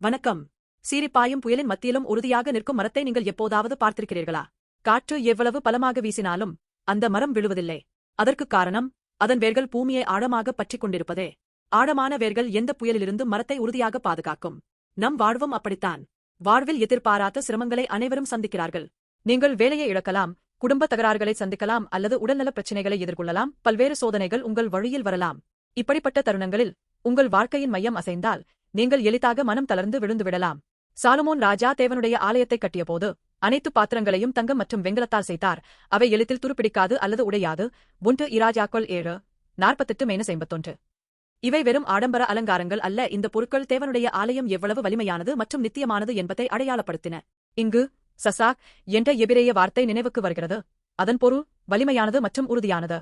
வணக்கம். சீரிப்பாயும் புயலின் மத்தியிலும் உறுதியாக நிற்கும் மரத்தை நீங்கள் எப்போதாவது பார்த்திருக்கிறீர்களா? காற்று எவ்வளவு பலமாக வீசினாலும் அந்த மரம் விழுவதில்லை. அதற்குக் காரணம் அதன் வேர்கள் பூமியை ஆழமாக பற்றிக் கொண்டிருப்பதே. ஆழமான வேர்கள் எந்த புயலிலிருந்து மரத்தை உறுதியாக பாதுகாக்கும்? நம் வாழ்வும் அப்படித்தான். வாழ்வில் எதிர்பாராத சிரமங்களை அனைவரும் சந்திக்கிறார்கள். நீங்கள் வேலையை இழக்கலாம் குடும்ப தகராறுகளை சந்திக்கலாம் அல்லது உடல்நலப் பிரச்சினைகளை எதிர்கொள்ளலாம் பல்வேறு சோதனைகள் உங்கள் வழியில் வரலாம். இப்படிப்பட்ட தருணங்களில் உங்கள் வாழ்க்கையின் மையம் அசைந்தால் நீங்கள் எளிதாக மனம் தளர்ந்து விழுந்து விடலாம். சாலுமோன் ராஜா தேவனுடைய ஆலயத்தை கட்டியபோது அனைத்து பாத்திரங்களையும் தங்கம் மற்றும் வெங்கலத்தால் செய்தார். அவை எளிதில் துருப்பிடிக்காது அல்லது உடையாது. ஒன்று இராஜாக்கள் ஏழு நாற்பத்தெட்டு மைனஸ் ஐம்பத்தொன்று. இவை வெறும் ஆடம்பர அலங்காரங்கள் அல்ல. இந்த பொருட்கள் தேவனுடைய ஆலயம் எவ்வளவு வலிமையானது மற்றும் நித்தியமானது என்பதை அடையாளப்படுத்தின. இங்கு சசாக் என்ற எபிரேய வார்த்தை நினைவுக்கு வருகிறது. அதன் பொருள் வலிமையானது மற்றும் உறுதியானது.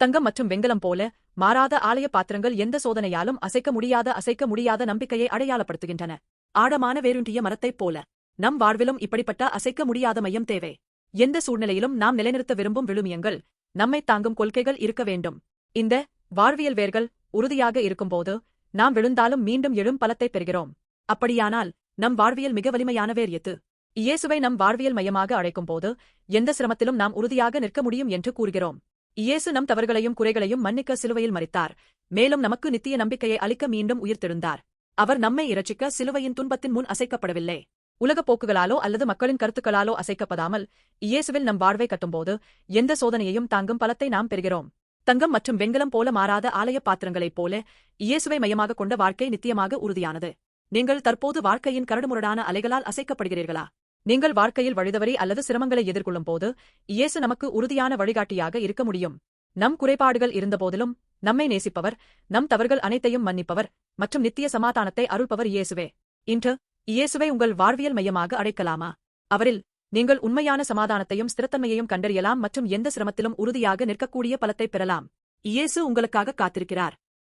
தங்கம் மற்றும் வெங்கலம் போல மாறாத ஆலய பாத்திரங்கள் எந்த சோதனையாலும் அசைக்க முடியாத அசைக்க முடியாத நம்பிக்கையை அடையாளப்படுத்துகின்றன. ஆழமான வேரூன்றிய மரத்தைப் போல. நம் வாழ்விலும் இப்படிப்பட்ட அசைக்க முடியாத மையம் தேவை. எந்த சூழ்நிலையிலும் நாம் நிலைநிறுத்த விரும்பும் விழுமியங்கள். நம்மை தாங்கும் கொள்கைகள் இருக்க வேண்டும். இந்த வாழ்வியல் வேர்கள் உறுதியாக இருக்கும்போது நாம் விழுந்தாலும் மீண்டும் எழும் பலத்தைப் பெறுகிறோம். அப்படியானால் நம் வாழ்வியல் மிக வலிமையான வேர் எது? இயேசுவை நம் வாழ்வியல் மையமாக அழைக்கும்போது எந்த சிரமத்திலும் நாம் உறுதியாக நிற்க முடியும் என்று கூறுகிறோம். இயேசு நம் தவறுகளையும் குறைகளையும் மன்னிக்க சிலுவையில் மறித்தார். மேலும் நமக்கு நித்திய நம்பிக்கையை அளிக்க மீண்டும் உயிர்த்தெழுந்தார். அவர் நம்மை இரட்சிக்க சிலுவையின் துன்பத்தின் முன் அசைக்கப்படவில்லை. உலகப் போக்குகளாலோ அல்லது மக்களின் கருத்துக்களாலோ அசைக்கப்படாமல் இயேசுவில் நம் வாழ்வை கட்டும்போது எந்த சோதனையையும் தாங்கும் பலத்தை நாம் பெறுகிறோம். தங்கம் மற்றும் வெண்கலம் போல மாறாத ஆலய பாத்திரங்களைப் போல இயேசுவை மையமாக கொண்ட வாழ்க்கை நித்தியமாக உறுதியானது. நீங்கள் தற்போது வாழ்க்கையின் கரடுமுரடான அலைகளால் அசைக்கப்படுகிறீர்களா? நீங்கள் வாழ்க்கையில் வழிதவறி அல்லது சிரமங்களை எதிர்கொள்ளும் போது இயேசு நமக்கு உறுதியான வழிகாட்டியாக இருக்க முடியும். நம் குறைபாடுகள் இருந்தபோதிலும் நம்மை நேசிப்பவர் நம் தவறுகள் அனைத்தையும் மன்னிப்பவர் மற்றும் நித்திய சமாதானத்தை அருள்பவர் இயேசுவே. இன்று இயேசுவை உங்கள் வாழ்வியல் மையமாக அழைக்கலாமா? அவரில் நீங்கள் உண்மையான சமாதானத்தையும் ஸ்திரத்தன்மையையும் கண்டறியலாம் மற்றும் எந்த சிரமத்திலும் உறுதியாக நிற்கக்கூடிய பலத்தைப் பெறலாம். இயேசு உங்களுக்காக காத்திருக்கிறார்.